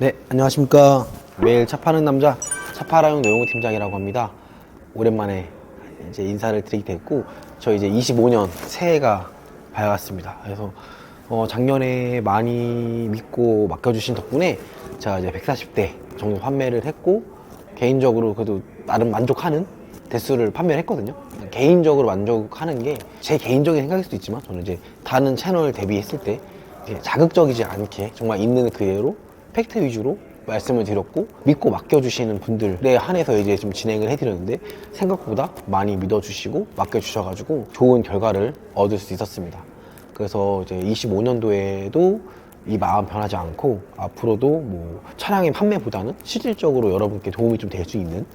네, 안녕하십니까. 매일 차 파는 남자, 차파라용 노영호 팀장이라고 합니다. 오랜만에 이제 인사를 드리게 됐고, 저 이제 25년 새해가 밝았습니다. 그래서 어, 작년에 많이 믿고 맡겨주신 덕분에 제가 이제 140대 정도 판매를 했고, 개인적으로 그래도 나름 만족하는 대수를 판매를 했거든요. 개인적으로 만족하는 게 제 개인적인 생각일 수도 있지만 저는 이제 다른 채널 대비했을 때 자극적이지 않게 정말 있는 그대로 팩트 위주로 말씀을 드렸고 믿고 맡겨주시는 분들에 한해서 이제 좀 진행을 해드렸는데 생각보다 많이 믿어주시고 맡겨주셔가지고 좋은 결과를 얻을 수 있었습니다. 그래서 이제 25년도에도 이 마음 변하지 않고 앞으로도 뭐 차량의 판매보다는 실질적으로 여러분께 도움이 좀 될 수 있는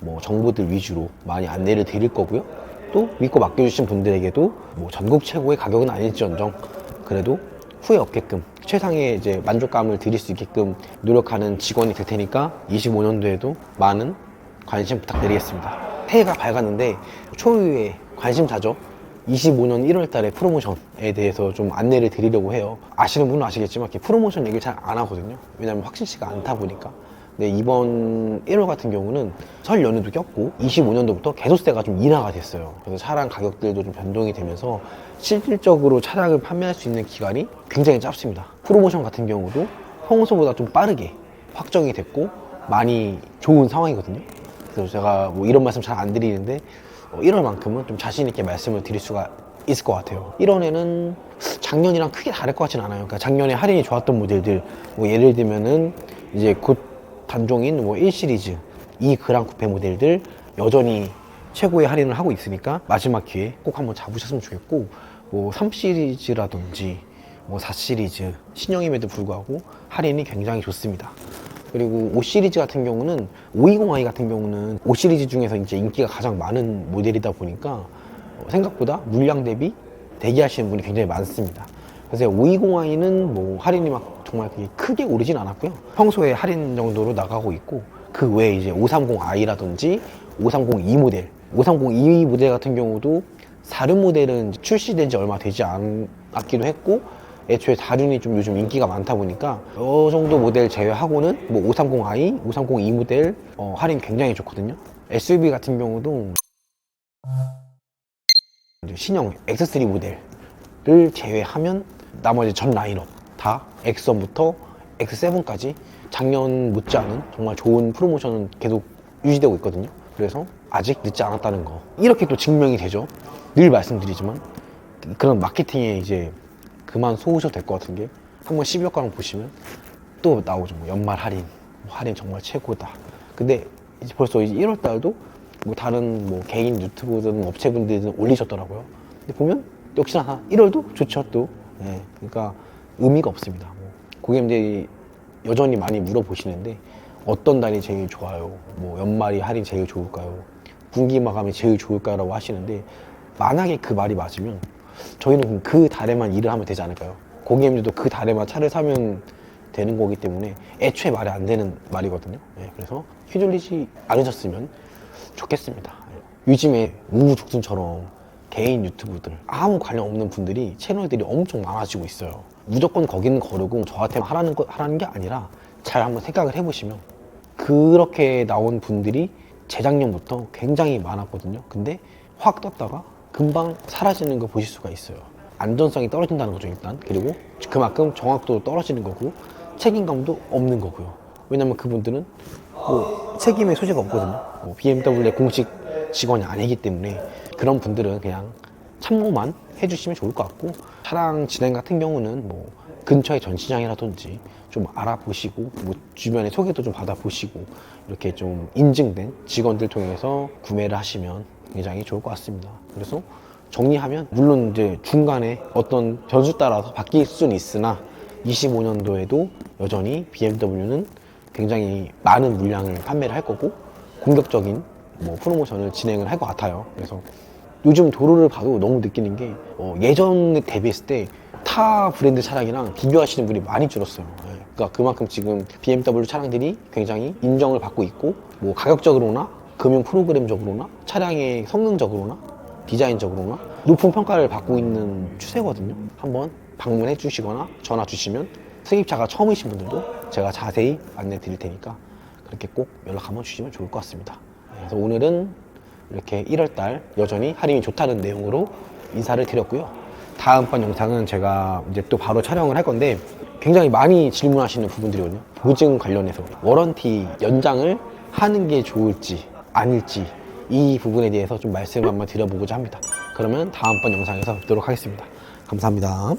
뭐 정보들 위주로 많이 안내를 드릴 거고요. 또 믿고 맡겨주신 분들에게도 뭐 전국 최고의 가격은 아닐지언정 그래도 후회 없게끔 최상의 이제 만족감을 드릴 수 있게끔 노력하는 직원이 될 테니까 25년도에도 많은 관심 부탁드리겠습니다. 새해가 밝았는데 초유의 관심사죠. 25년 1월 달에 프로모션에 대해서 좀 안내를 드리려고 해요. 아시는 분은 아시겠지만 프로모션 얘기를 잘 안 하거든요. 왜냐면 확실치가 않다 보니까. 근데 이번 1월 같은 경우는 설 연휴도 꼈고 25년도부터 개소세가 좀 인하가 됐어요. 그래서 차량 가격들도 좀 변동이 되면서 실질적으로 차량을 판매할 수 있는 기간이 굉장히 짧습니다. 프로모션 같은 경우도 평소보다 좀 빠르게 확정이 됐고 많이 좋은 상황이거든요. 그래서 제가 뭐 이런 말씀 잘 안 드리는데 1월만큼은 좀 자신 있게 말씀을 드릴 수가 있을 것 같아요. 1월에는 작년이랑 크게 다를 것 같진 않아요. 그러니까 작년에 할인이 좋았던 모델들, 뭐 예를 들면은 이제 곧 단종인 뭐 1시리즈, 2 그랑 쿠페 모델들 여전히 최고의 할인을 하고 있으니까 마지막 기회에 꼭 한번 잡으셨으면 좋겠고 뭐 3시리즈라든지 뭐 4시리즈 신형임에도 불구하고 할인이 굉장히 좋습니다. 그리고 5 시리즈 같은 경우는 520i 같은 경우는 5 시리즈 중에서 이제 인기가 가장 많은 모델이다 보니까 어, 생각보다 물량 대비 대기하시는 분이 굉장히 많습니다. 그래서 520i는 뭐 할인이 막 정말 그게 크게 오르진 않았고요. 평소에 할인 정도로 나가고 있고 그 외에 이제 530i라든지 530e 모델, 530e 모델 같은 경우도 사륜 모델은 이제 출시된 지 얼마 되지 않았기도 했고 애초에 다륜이 좀 요즘 인기가 많다 보니까 이 정도 모델 제외하고는 뭐 530i, 530e 모델 어, 할인 굉장히 좋거든요. SUV 같은 경우도 신형 X3 모델을 제외하면 나머지 전 라인업 다 X1부터 X7까지 작년 못지않은 정말 좋은 프로모션은 계속 유지되고 있거든요. 그래서 아직 늦지 않았다는 거. 이렇게 또 증명이 되죠. 늘 말씀드리지만 그런 마케팅에 이제 그만 쏘으셔도 될 것 같은 게 한번 12월가랑 보시면 또 나오죠. 뭐 연말 할인, 뭐 할인 정말 최고다. 근데 이제 벌써 이제 1월 달도 뭐 다른 뭐 개인 유튜브든 업체분들은 올리셨더라고요. 근데 보면 역시나 1월도 좋죠 또. 예, 그러니까 의미가 없습니다. 뭐 고객님들이 여전히 많이 물어보시는데 어떤 달이 제일 좋아요? 뭐 연말이 할인 제일 좋을까요? 분기 마감이 제일 좋을까라고 하시는데 만약에 그 말이 맞으면 저희는 그 달에만 일을 하면 되지 않을까요? 고객님들도 그 달에만 차를 사면 되는 거기 때문에 애초에 말이 안 되는 말이거든요. 예, 그래서 휘둘리지 않으셨으면 좋겠습니다. 예. 요즘에 우후죽순처럼 개인 유튜브들 아무 관련 없는 분들이 채널들이 엄청 많아지고 있어요. 무조건 거기는 거르고 저한테 하라는 거 하라는 게 아니라 잘 한번 생각을 해보시면 그렇게 나온 분들이 재작년부터 굉장히 많았거든요. 근데 확 떴다가 금방 사라지는 거 보실 수가 있어요. 안전성이 떨어진다는 거죠, 일단. 그리고 그만큼 정확도도 떨어지는 거고 책임감도 없는 거고요. 왜냐면 그분들은 뭐 책임의 소재가 없거든요. 뭐 BMW의 공식 직원이 아니기 때문에 그런 분들은 그냥 참고만 해주시면 좋을 것 같고 차량 진행 같은 경우는 뭐 근처의 전시장이라든지 좀 알아보시고 뭐 주변에 소개도 좀 받아보시고 이렇게 좀 인증된 직원들 통해서 구매를 하시면 굉장히 좋을 것 같습니다. 그래서 정리하면 물론 이제 중간에 어떤 변수 따라서 바뀔 수는 있으나 25년도에도 여전히 BMW는 굉장히 많은 물량을 판매를 할 거고 공격적인 뭐 프로모션을 진행을 할 것 같아요. 그래서 요즘 도로를 봐도 너무 느끼는 게 어, 예전에 대비했을 때 타 브랜드 차량이랑 비교하시는 분이 많이 줄었어요. 예. 그러니까 그만큼 지금 BMW 차량들이 굉장히 인정을 받고 있고 뭐 가격적으로나 금융 프로그램적으로나 차량의 성능적으로나 디자인적으로나 높은 평가를 받고 있는 추세거든요. 한번 방문해 주시거나 전화 주시면 승입차가 처음이신 분들도 제가 자세히 안내 드릴 테니까 그렇게 꼭 연락 한번 주시면 좋을 것 같습니다. 네, 그래서 오늘은 이렇게 1월달 여전히 할인이 좋다는 내용으로 인사를 드렸고요. 다음번 영상은 제가 이제 또 바로 촬영을 할 건데 굉장히 많이 질문하시는 부분들이거든요. 보증 관련해서 워런티 연장을 하는 게 좋을지 아닐지 이 부분에 대해서 좀 말씀을 한번 드려보고자 합니다. 그러면 다음번 영상에서 뵙도록 하겠습니다. 감사합니다.